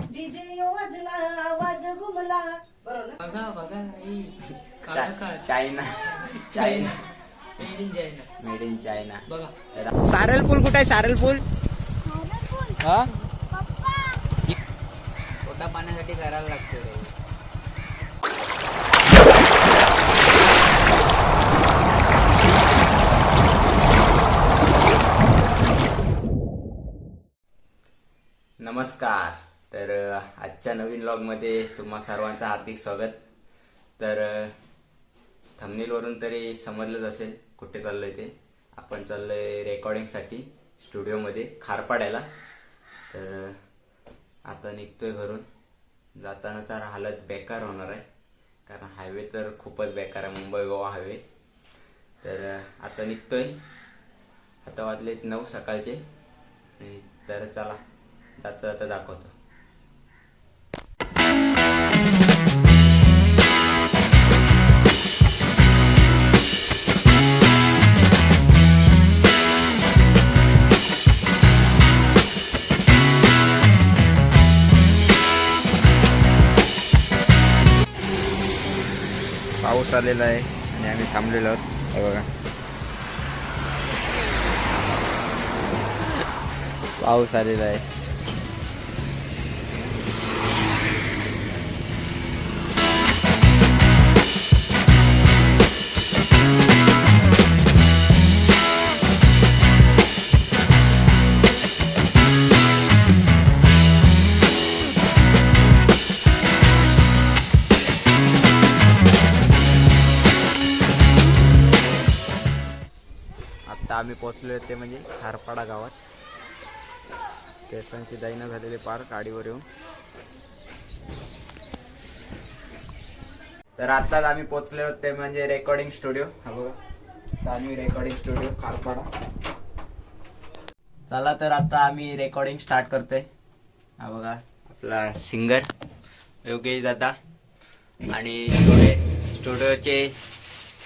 DJ वाजला आवाज घुमला. बरोबर ना? बघा बघा नाही काळा चा- काळ China. China. Made in China made in China बघा. तर सारल पूल कुठे आहे? सारल पूल? हा? पोटा पाण्यासाठी करायला लागतं रे. नमस्कार. तर आजच्या नवीन ब्लॉगमध्ये तुम्हा सर्वांचं हार्दिक स्वागत. तर थंबनेलवरून तरी समजलंच असेल कुठे चाललोय ते. आपण चाललोय रेकॉर्डिंगसाठी स्टुडिओमध्ये खारपाड्याला. तर आता निघतोय घरून. जाताना तर हालत बेकार होणार आहे. कारण हायवे तर खूपच बेकार आहे मुंबई गोवा हायवे तर आता निघतोय. आता वाजले नऊ सकाळचे. तर चला जाता जाता दाखवतो. पाऊस आलेला आहे आणि आम्ही थांबलेलो आहोत. हे बघा. पाऊस आलेला आहे. आम्ही पोचलो ते म्हणजे खारपाडा गावात. केसांची दाईनं झालेले पार गाडीवर येऊन. तर आताच आम्ही पोचले होते म्हणजे रेकॉर्डिंग स्टुडिओ हा बघा. Sanvi recording studio Kharpada. चला तर आता आम्ही रेकॉर्डिंग स्टार्ट करतोय. हा बघा आपला सिंगर योगेश दादा आणि स्टुडिओ स्टुडिओचे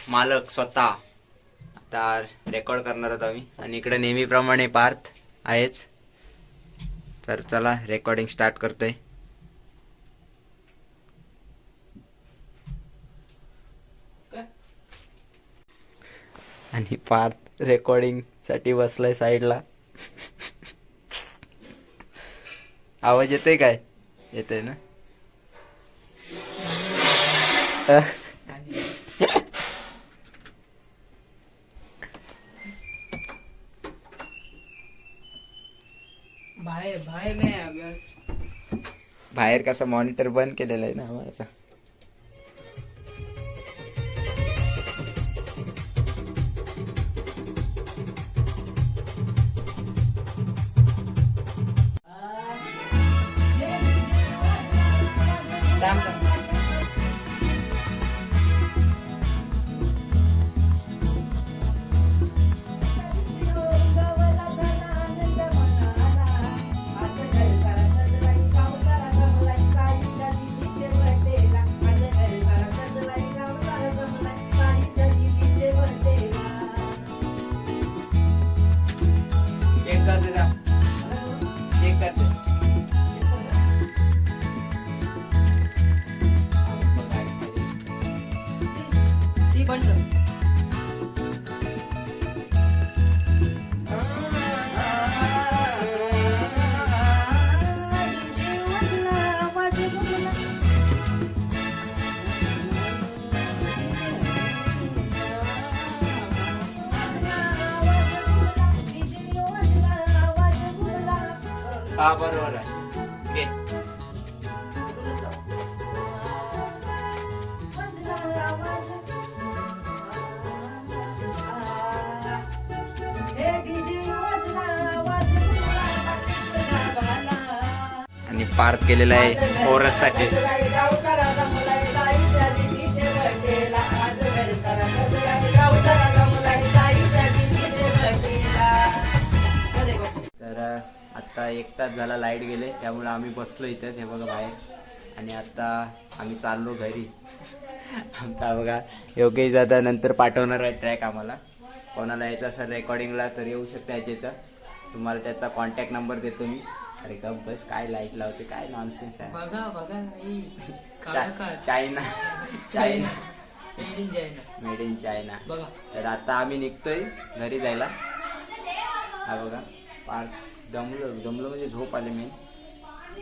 मालक स्वतः. आता रेकॉर्ड करणार आहोत आम्ही. आणि इकडे नेहमीप्रमाणे पार्थ आहेच. तर चला रेकॉर्डिंग स्टार्ट करतोय. आणि पार्थ रेकॉर्डिंगसाठी बसलाय साईडला. आवाज येतोय काय? येतोय ना अह, बाहेर बाहेर नाही अगं बाहेर कसं मॉनिटर बंद केलेलं आहे ना माझा. हा बरोबर आहे. आणि पार्थ केलेला आहे साठी आता एक तास झाला लाइट गेले त्यामुळे आम्ही बसलो इथेच हे बघा बाहेर. आणि आता आम्ही चाललो घरी. आमचा बघा योगेश दादा नंतर पाठवणार आहे ट्रॅक आम्हाला. कोणाला यायचं असेल रेकॉर्डिंगला तर येऊ शकता याच्या इथं तुम्हाला त्याचा कॉन्टॅक्ट नंबर देतो मी. अरे गप बस काय लाइट लावते काय नॉनसेन्स आहे. बघा बघा नाही China. China. Made in China made in China बघा. तर आता आम्ही निघतोय घरी जायला. हा बघा पार दमलो दमलो म्हणजे झोप आले मी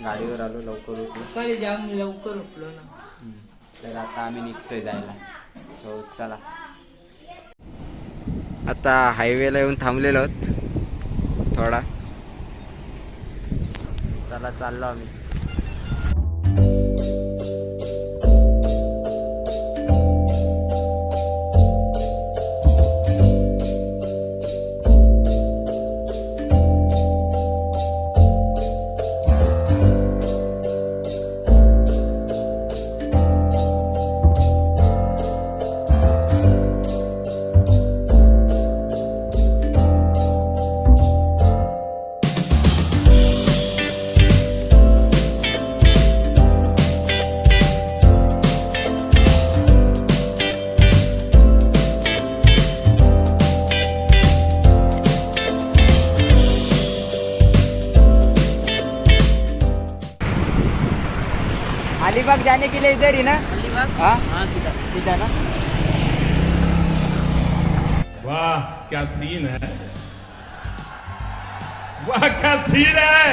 गाडीवर आलो लवकर उठलो. सकाळी जाम लवकर उठलो ना. तर आता आम्ही निघतोय जायला. सो चला. आता हायवेला येऊन थांबलेलो आहोत. थोडा. चला चाललो आम्ही. अलीबाग जाने के लिए इधर ही ना? अलिबाग? हाँ? हा सीधा। सीधा ना? वाह क्या सीन है? वाह क्या सीन है?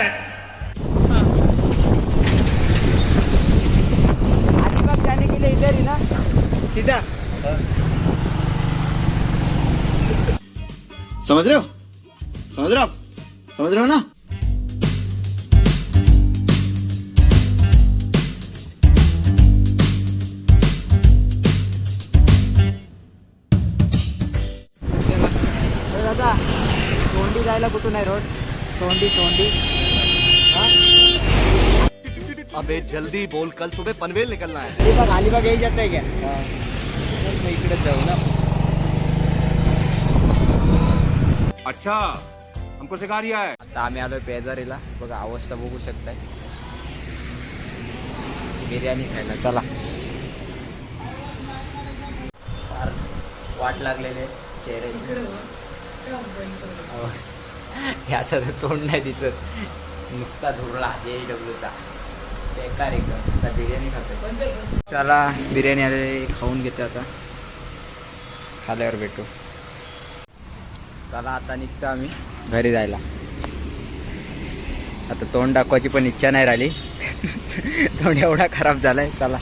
अलीबाग जाने के लिए इधर ही ना? सीधा। समझ रहे हो? समझ रहे हो? आप समझ रहे हो ना? दादा. तोंडी जायला कुठून आहे रोड? तोंडी तोंडी. अबे जल्दी बोल. कल सुबह पनवेल निकलना है। अलिबाग अलिबाग येई जात आहे क्या? इकडे जाऊ ना। अच्छा हमको सिखा रिया है। आता आम्ही आलोय पेजारीला बघा अवस्था बघू शकताय. बिर्याणी खायला चला. फार वाट लागलेले चेहऱ्याची हो. याचा तर तोंड नाही दिसत. नुसता धुरळा जे डब्ल्यूचा बेकार एकदम. आता बिर्याणी खातोय. चला बिर्याणी आले खाऊन घेते आता. खाल्यावर भेटू. चला आता निघतो आम्ही घरी जायला. आता तोंड दाखवायची पण इच्छा नाही राहिली. तोंड एवढा खराब झालाय. चला.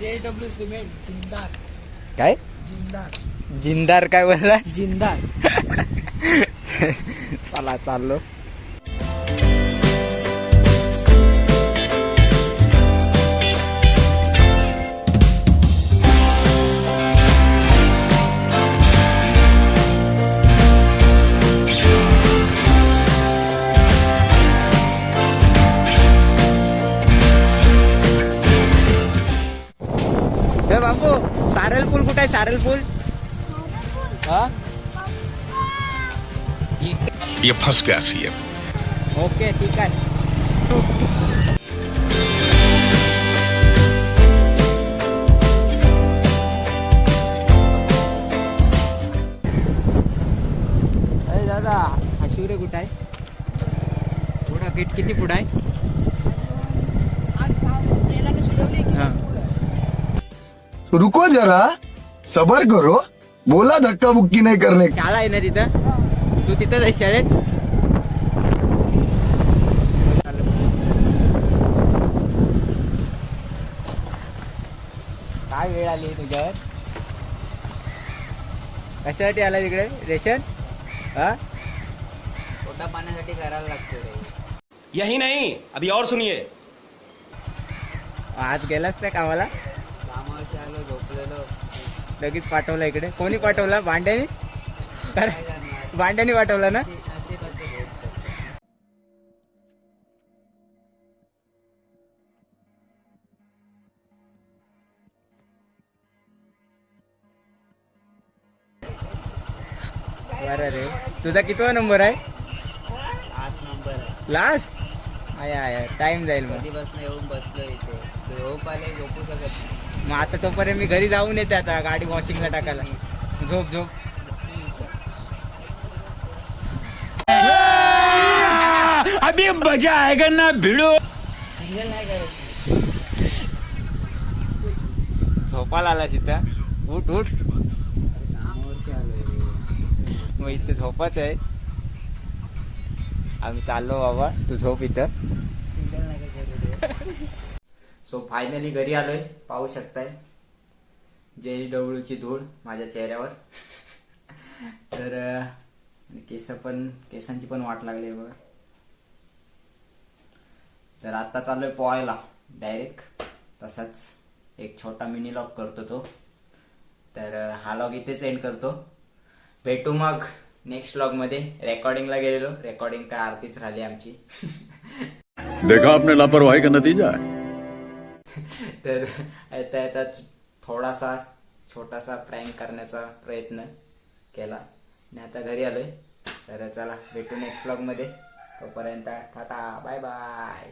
जे डब्ल्यू सिमेंट काय? जिंदार काय बोलला? जिंदार. चला चाललो. हे बाबू सारल पूल कुठे आहे? सारल पूल हा? ये फंस गया सीएम ओके ठीक आहे. अरे दादा हा शिवरे कुठं आहे? पुढं किट किती पुढं आहे. रुको जरा सबर करो. बोला धक्का बुक्की नहीं करने का शाळा आहे ना तिथं? तू तिथंच आहे शाळेत? काय वेळ आली तुझ्यावर? कशासाठी आला तिकडे? रेशन? हा? पोटा पाण्यासाठी करायला लागतं रे. यही नहीं अभी और सुनिए। आज गेलास त्या कामाला? कामावरशी आलो झोपलेलो. लगेच पाठवला इकडे. कोणी पाठवला? भांड्यानी? भांड्यानी पाठवला ना? बरं रे. तुझा कितवा नंबर आहे? आज नंबर लास्ट? आया आया टाइम जाईल मग. कधीपासून येऊन बसलो इथे. झोप आले झोपू शकत नाही. मग आता तोपर्यंत मी घरी जाऊन येते आता गाडी वॉशिंगला टाकायला. झोप झोप. अभी मजा आएगा ना भिड़ो। झोपायला आला तिथं उठ उठ. मग इथे झोपाच आहे. आम्ही चाललो बाबा. तू झोप इथं. सो फायनली घरी आलोय. पाहू शकताय. जय डवळूची धूळ माझ्या चेहऱ्यावर. तर केस पण केसांची पण वाट लागली आहे बघा. तर आता चाललोय पोहायला. डायरेक्ट तसाच एक छोटा मिनी लॉग करतो तो. तर हा लॉग इथेच एंड करतो. भेटू मग नेक्स्ट लॉगमध्ये. रेकॉर्डिंगला गेलेलो. रेकॉर्डिंग काय आरतीच राहिली आमची. देखा आपने लापरवाही का नतीजा है? तर येता येताच थोडासा छोटासा प्रँक करण्याचा प्रयत्न केला. आणि आता घरी आलोय. तर चला भेटू नेक्स्ट ब्लॉगमध्ये तोपर्यंत टाटा बाय बाय